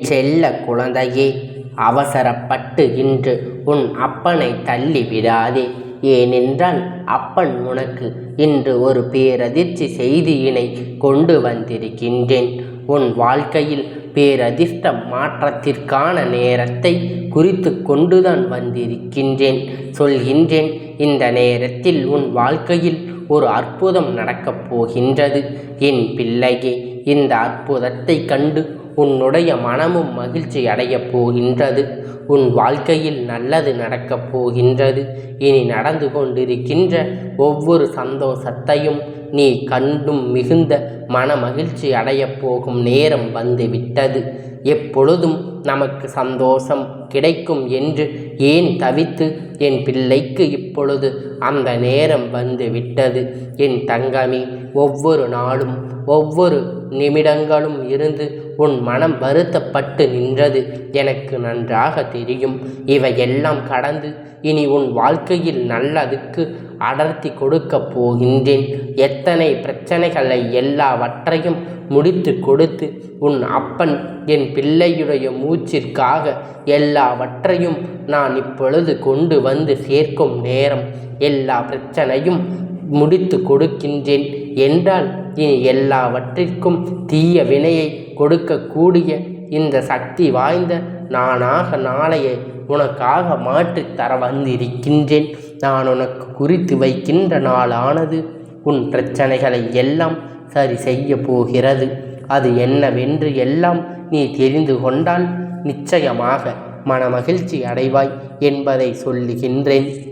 செல்ல குழந்தையே அவசரப்பட்டு இன்று உன் அப்பனை தள்ளி விடாதே. ஏனென்றால் அப்பன் உனக்கு இன்று ஒரு பேரதிர்ச்சி செய்தியினை கொண்டு வந்திருக்கின்றேன். உன் வாழ்க்கையில் பேரதிர்ஷ்ட மாற்றத்திற்கான நேரத்தை குறித்து கொண்டுதான் வந்திருக்கின்றேன். சொல்கின்றேன் இந்த நேரத்தில் உன் வாழ்க்கையில் ஒரு அற்புதம் நடக்கப் போகின்றது. என் பிள்ளையே இந்த அற்புதத்தை கண்டு உன்னுடைய மனமும் மகிழ்ச்சி அடையப் போகின்றது. உன் வாழ்க்கையில் நல்லது நடக்கப் போகின்றது. இனி நடந்து கொண்டிருக்கின்ற ஒவ்வொரு சந்தோஷத்தையும் நீ கண்டும் மிகுந்த மன மகிழ்ச்சி அடையப் போகும் நேரம் வந்துவிட்டது. எப்பொழுதும் நமக்கு சந்தோஷம் கிடைக்கும் என்று ஏன் தவித்து என் பிள்ளைக்கு இப்பொழுது அந்த நேரம் வந்து விட்டது என் தங்கமே ஒவ்வொரு நாளும் ஒவ்வொரு நிமிடங்களும் இருந்து உன் மனம் வருத்தப்பட்டு நின்றது எனக்கு நன்றாக தெரியும். இவையெல்லாம் கடந்து இனி உன் வாழ்க்கையில் நல்லதுக்கு அடர்த்தி கொடுக்கப் போகின்றேன். எத்தனை பிரச்சனைகளை எல்லாவற்றையும் முடித்து கொடுத்து உன் அப்பன் என் பிள்ளையுடைய மூச்சிற்காக எல்லாவற்றையும் நான் இப்பொழுது கொண்டு வந்து சேர்க்கும் நேரம் எல்லா பிரச்சனையும் முடித்து கொடுக்கின்றேன். என்றால் இனி எல்லாவற்றிற்கும் தீய வினையை கொடுக்கக்கூடிய இந்த சக்தி வாய்ந்த நானாக நாளையை உனக்காக மாற்றித் தர வந்திருக்கின்றேன். நான் உனக்கு குறித்து வைக்கின்ற நாளானது உன் பிரச்சனைகளை எல்லாம் சரி செய்ய போகிறது. அது என்னவென்று எல்லாம் நீ தெரிந்து கொண்டால் நிச்சயமாக மனமகிழ்ச்சி அடைவாய் என்பதை சொல்லுகின்றேன்.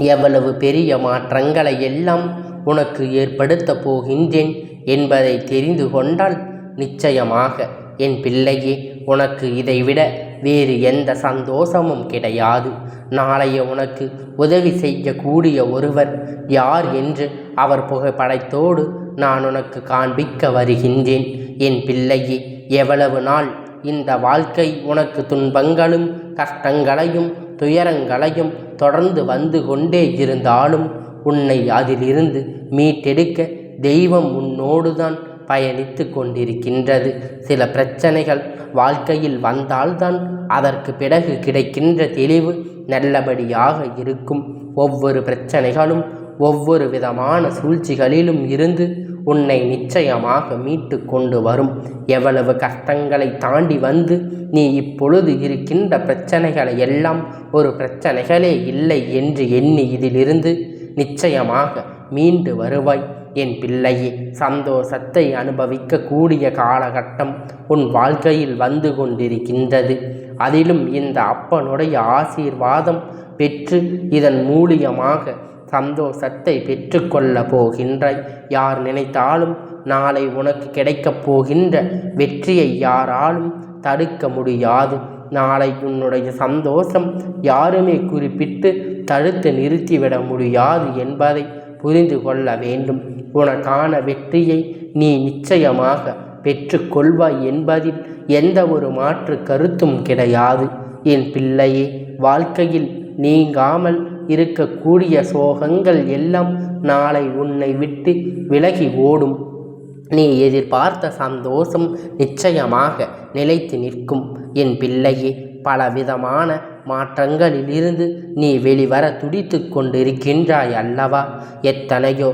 எவ்வளவு பெரிய மாற்றங்களை எல்லாம் உனக்கு ஏற்படுத்தப் போகின்றேன் என்பதை தெரிந்து கொண்டால் நிச்சயமாக என் பிள்ளையே உனக்கு இதைவிட வேறு எந்த சந்தோஷமும் கிடையாது. நாளைய உனக்கு உதவி செய்யக்கூடிய ஒருவர் யார் என்று அவர் புகைப்படத்தோடு நான் உனக்கு காண்பிக்க வருகின்றேன். என் பிள்ளையே எவ்வளவு நாள் இந்த வாழ்க்கை உனக்கு துன்பங்களும் கஷ்டங்களையும் துயரங்களையும் தொடர்ந்து வந்து கொண்டே இருந்தாலும் உன்னை அதிலிருந்து மீட்டெடுக்க தெய்வம் உன்னோடுதான் பயணித்து கொண்டிருக்கின்றது. சில பிரச்சனைகள் வாழ்க்கையில் வந்தால்தான் அதற்கு பிறகு கிடைக்கின்ற தெளிவு நல்லபடியாக இருக்கும். ஒவ்வொரு பிரச்சனைகளும் ஒவ்வொரு விதமான சூழ்ச்சிகளிலும் இருந்து உன்னை நிச்சயமாக மீட்டு கொண்டு வரும். எவ்வளவு கஷ்டங்களை தாண்டி வந்து நீ இப்பொழுது இருக்கின்ற பிரச்சனைகளை எல்லாம் ஒரு பிரச்சனைகளே இல்லை என்று எண்ணி இதிலிருந்து நிச்சயமாக மீண்டு வருவாய். என் பிள்ளையே சந்தோஷத்தை அனுபவிக்கக்கூடிய காலகட்டம் உன் வாழ்க்கையில் வந்து கொண்டிருக்கின்றது. அதிலும் இந்த அப்பனுடைய ஆசீர்வாதம் பெற்று இதன் மூலியமாக சந்தோஷத்தை பெற்றுக்கொள்ள போகின்றாய் யார் நினைத்தாலும் நாளை உனக்கு கிடைக்கப் போகின்ற வெற்றியை யாராலும் தடுக்க முடியாது. நாளை உன்னுடைய சந்தோஷம் யாருமே குறிப்பிட்டு தடுத்து நிறுத்திவிட முடியாது என்பதை புரிந்து கொள்ள வேண்டும். உனக்கான வெற்றியை நீ நிச்சயமாக பெற்றுக்கொள்வாய் என்பதில் எந்த ஒரு மாற்று கருத்தும் கிடையாது. என் பிள்ளையே வாழ்க்கையில் நீங்காமல் இருக்கக்கூடிய சோகங்கள் எல்லாம் நாளை உன்னை விட்டு விலகி ஓடும். நீ எதிர்பார்த்த சந்தோஷம் நிச்சயமாக நிலைத்து நிற்கும். என் பிள்ளையே பலவிதமான மாற்றங்களிலிருந்து நீ வெளிவர துடித்து கொண்டிருக்கின்றாய் அல்லவா? எத்தனையோ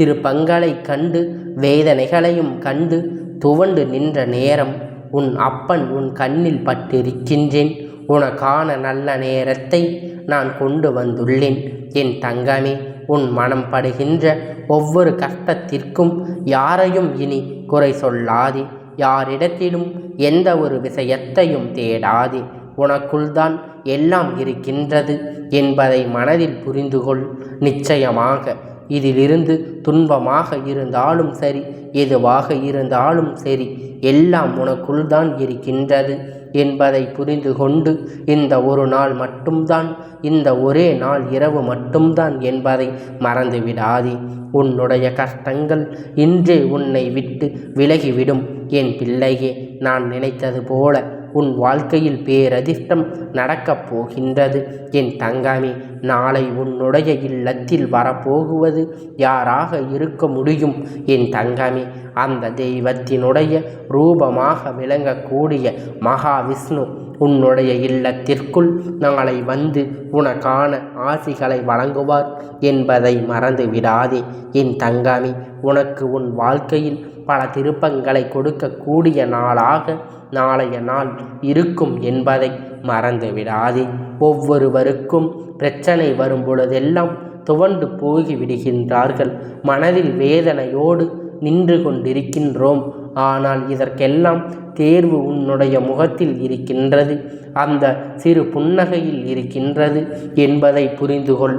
திருப்பங்களை கண்டு வேதனைகளையும் கண்டு துவண்டு நின்ற நேரம் உன் அப்பன் உன் கண்ணில் பட்டிருக்கின்றேன். உனக்கான நல்ல நேரத்தை நான் கொண்டு வந்துள்ளேன். என் தங்கமே உன் மனம் படுகின்ற ஒவ்வொரு கஷ்டத்திற்கும் யாரையும் இனி குறை சொல்லாதே. யாரிடத்திலும் எந்த ஒரு விஷயத்தையும் தேடாதே. உனக்குள்தான் எல்லாம் இருக்கின்றது என்பதை மனதில் புரிந்துகொள். நிச்சயமாக இதிலிருந்து துன்பமாக இருந்தாலும் சரி எதுவாக இருந்தாலும் சரி எல்லாம் உனக்குள் தான் இருக்கின்றது என்பதை புரிந்து கொண்டு இந்த ஒரு நாள் மட்டும்தான் இந்த ஒரே நாள் இரவு மட்டும்தான் என்பதை மறந்துவிடாதே உன்னுடைய கஷ்டங்கள் இன்றே உன்னை விட்டு விலகிவிடும். என் பிள்ளையே நான் நினைத்தது போல உன் வாழ்க்கையில் பேரதிர்ஷ்டம் நடக்கப் போகின்றது. என் தங்கமே நாளை உன்னுடைய இல்லத்தில் வரப்போகுவது யாராக இருக்க முடியும்? என் தங்கமே அந்த தெய்வத்தினுடைய ரூபமாக விளங்கக்கூடிய மகாவிஷ்ணு உன்னுடைய இல்லத்திற்குள் நாளை வந்து உனக்கான ஆசிகளை வழங்குவார் என்பதை மறந்து விடாதே. என் தங்காமி உனக்கு உன் வாழ்க்கையில் பல திருப்பங்களை கொடுக்கக்கூடிய நாளாக நாளைய நாள் இருக்கும் என்பதை மறந்து விடாதே. ஒவ்வொருவருக்கும் பிரச்சனை வரும் பொழுதெல்லாம் துவண்டு போகி விடுகின்றார்கள் மனதில் வேதனையோடு நின்று கொண்டிருக்கின்றோம். ஆனால் இதற்கெல்லாம் தேர்வு உன்னுடைய முகத்தில் இருக்கின்றது. அந்த சிறு புன்னகையில் இருக்கின்றது என்பதை புரிந்து கொள்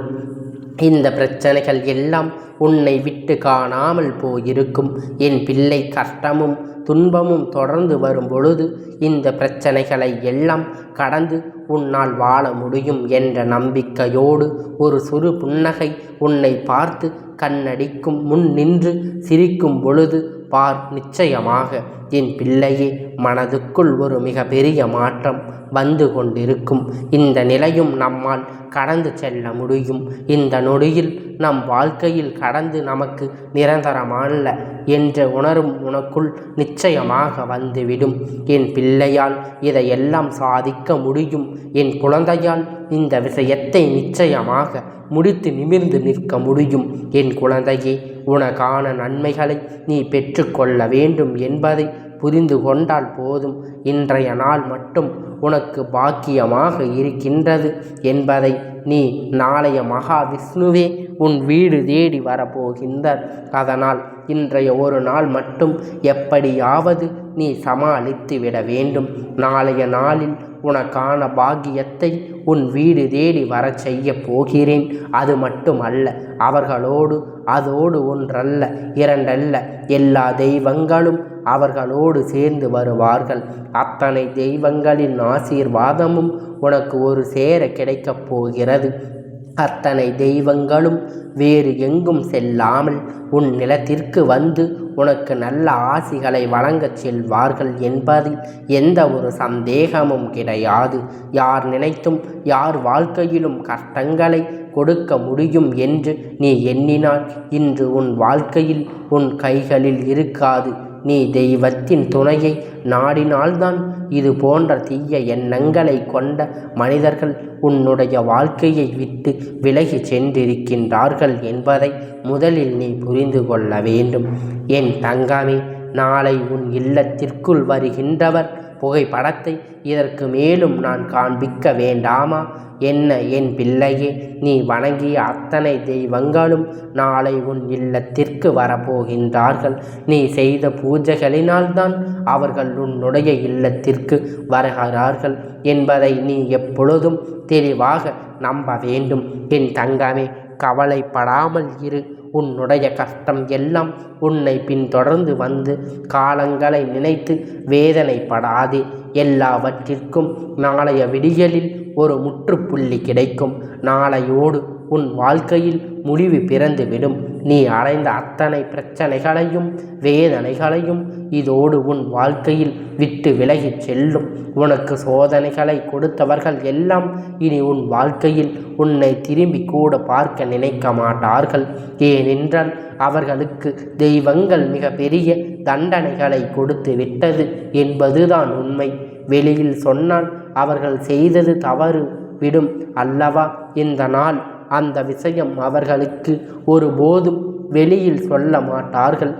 இந்த பிரச்சனைகள் எல்லாம் உன்னை விட்டு காணாமல் போயிருக்கும். என் பிள்ளை கஷ்டமும் துன்பமும் தொடர்ந்து வரும் பொழுது இந்த பிரச்சனைகளை எல்லாம் கடந்து உன்னால் வாழ முடியும் என்ற நம்பிக்கையோடு ஒரு சிறு புன்னகை உன்னை பார்த்து கண்ணடிக்கும் முன் நின்று சிரிக்கும் பொழுது பார் நிச்சயமாக என் பிள்ளையே மனதுக்குள் ஒரு மிகப்பெரிய மாற்றம் வந்து கொண்டிருக்கும். இந்த நிலையும் நம்மால் கடந்து செல்ல முடியும். இந்த நொடியில் நம் வாழ்க்கையில் கடந்து நமக்கு நிரந்தரமல்ல என்ற உணரும் உனக்குள் நிச்சயமாக வந்துவிடும். என் பிள்ளையால் இதையெல்லாம் சாதிக்க முடியும். என் குழந்தையால் இந்த விஷயத்தை நிச்சயமாக முடித்து நிமிர்ந்து நிற்க முடியும். என் குழந்தையே உனக்கான நன்மைகளை நீ பெற்றுக்கொள்ள வேண்டும் என்பதை புரிந்து கொண்டால் போதும். இன்றைய நாள் மட்டும் உனக்கு பாக்கியமாக இருக்கின்றது என்பதை நீ நாளைய மகாவிஷ்ணுவே உன் வீடு தேடி வரப்போகின்றார். அதனால் இன்றைய ஒரு நாள் மட்டும் எப்படியாவது நீ சமாளித்து விட வேண்டும். நாளைய நாளில் உனக்கான பாக்கியத்தை உன் வீடு தேடி வரச் செய்ய போகிறேன். அது மட்டுமல்ல அவர்களோடு அதோடு ஒன்றல்ல இரண்டல்ல எல்லா தெய்வங்களும் அவர்களோடு சேர்ந்து வருவார்கள். அத்தனை தெய்வங்களின் ஆசீர்வாதமும் உனக்கு ஒரு சேர கிடைக்கப் போகிறது. அத்தனை தெய்வங்களும் வேறு எங்கும் செல்லாமல் உன் நிலத்திற்கு வந்து உனக்கு நல்ல ஆசிகளை வழங்கச் செல்வார்கள் என்பதில் எந்த ஒரு சந்தேகமும் கிடையாது. யார் நினைத்தும் யார் வாழ்க்கையிலும் கஷ்டங்களை கொடுக்க முடியும் என்று நீ எண்ணினால் இன்று உன் வாழ்க்கையில் உன் கைகளில் இருக்காது. நீ தெய்வத்தின் துணையை நாடினால்தான் இது போன்ற தீய எண்ணங்களை கொண்ட மனிதர்கள் உன்னுடைய வாழ்க்கையை விட்டு விலகி சென்றிருக்கின்றார்கள் என்பதை முதலில் நீ புரிந்து கொள்ள வேண்டும். என் தங்கமே நாளை உன் இல்லத்திற்குள் வருகின்றவர் புகைப்படத்தை இதற்கு மேலும் நான் காண்பிக்க வேண்டாமா? என்ன என் பிள்ளையே நீ வணங்கிய அத்தனை தெய்வங்களும் நாளை உன் இல்லத்திற்கு வரப்போகின்றார்கள். நீ செய்த பூஜைகளினால்தான் அவர்கள் உன்னுடைய இல்லத்திற்கு வருகிறார்கள் என்பதை நீ எப்பொழுதும் தெளிவாக நம்ப வேண்டும். என் தங்கமே கவலைப்படாமல் இரு. உன்னுடைய கஷ்டம் எல்லாம் உன்னை பின்தொடர்ந்து வந்து காலங்களை நினைத்து வேதனைப்படாதே. எல்லாவற்றிற்கும் நாளைய விடியலில் ஒரு முற்றுப்புள்ளி கிடைக்கும். நாளையோடு உன் வாழ்க்கையில் முடிவு பிறந்துவிடும். நீ அடைந்த அத்தனை பிரச்சனைகளையும் வேதனைகளையும் இதோடு உன் வாழ்க்கையில் விட்டு விலகிச் செல்லும். உனக்கு சோதனைகளை கொடுத்தவர்கள் எல்லாம் இனி உன் வாழ்க்கையில் உன்னை திரும்பி கூட பார்க்க நினைக்க மாட்டார்கள். ஏனென்றால் அவர்களுக்கு தெய்வங்கள் மிக பெரிய தண்டனைகளை கொடுத்து விட்டது என்பதுதான் உண்மை. வெளியில் சொன்னால் அவர்கள் செய்தது தவறு விடும் அல்லவா? இந்த நாள் அந்த விஷயம் அவர்களுக்கு ஒருபோதும் வெளியில் சொல்ல மாட்டார்கள்.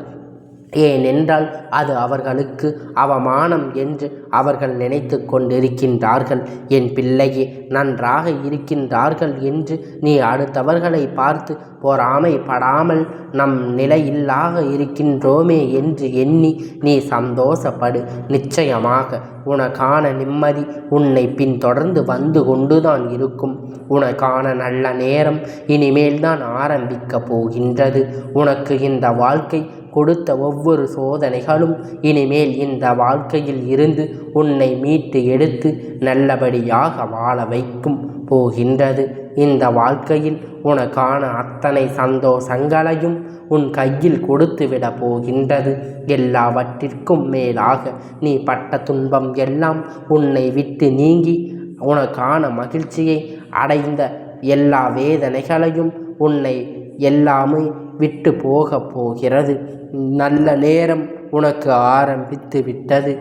ஏனென்றால் அது அவர்களுக்கு அவமானம் என்று அவர்கள் நினைத்து கொண்டிருக்கின்றார்கள். என் பிள்ளையே நன்றாக இருக்கின்றார்கள் என்று நீ அடுத்தவர்களை பார்த்து பொறாமைப்படாமல் நம் நிலையில்லாக இருக்கின்றோமே என்று எண்ணி நீ சந்தோஷப்படு. நிச்சயமாக உனக்கான நிம்மதி உன்னை பின்தொடர்ந்து வந்து கொண்டுதான் இருக்கும். உனக்கான நல்ல நேரம் இனிமேல்தான் ஆரம்பிக்கப் போகின்றது. உனக்கு இந்த வாழ்க்கை கொடுத்த ஒவ்வொரு சோதனைகளும் இனிமேல் இந்த வாழ்க்கையில் இருந்து உன்னை மீட்டு எடுத்து நல்லபடியாக வாழ வைக்கும் போகின்றது. இந்த வாழ்க்கையில் உனக்கான அத்தனை சந்தோஷங்களையும் உன் கையில் கொடுத்துவிட போகின்றது. எல்லாவற்றிற்கும் மேலாக நீ பட்ட துன்பம் எல்லாம் உன்னை விட்டு நீங்கி உனக்கான மகிழ்ச்சியை அடைந்த எல்லா வேதனைகளையும் உன்னை எல்லாமே விட்டு போகப் போகிறது. நல்ல நேரம் உனக்கு ஆரம்பித்து விட்டது.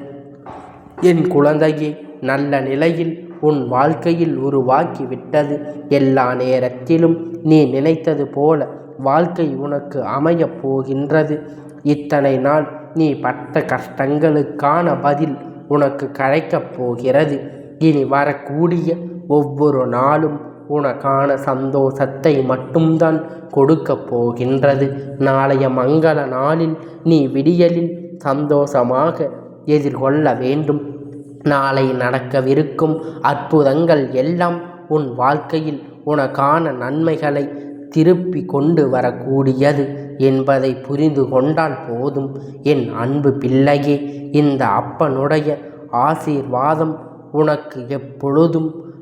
என் குழந்தையே நல்ல நிலையில் உன் வாழ்க்கையில் உருவாக்கி விட்டது. எல்லா நேரத்திலும் நீ நினைத்தது போல வாழ்க்கை உனக்கு அமையப் போகின்றது. இத்தனை நாள் நீ பட்ட கஷ்டங்களுக்கான பதில் உனக்கு கிடைக்கப் போகிறது. இனி வரக்கூடிய ஒவ்வொரு நாளும் உனக்கான சந்தோஷத்தை மட்டும்தான் கொடுக்கப் போகின்றது. நாளைய மங்கள நாளில் நீ விடியலில் சந்தோஷமாக எதிர்கொள்ள வேண்டும். நாளை நடக்கவிருக்கும் அற்புதங்கள் எல்லாம் உன் வாழ்க்கையில் உனக்கான நன்மைகளை திருப்பி கொண்டு வரக்கூடியது என்பதை புரிந்து கொண்டால் போதும். என் அன்பு பிள்ளையே இந்த அப்பனுடைய ஆசீர்வாதம் உனக்கு எப்பொழுதும்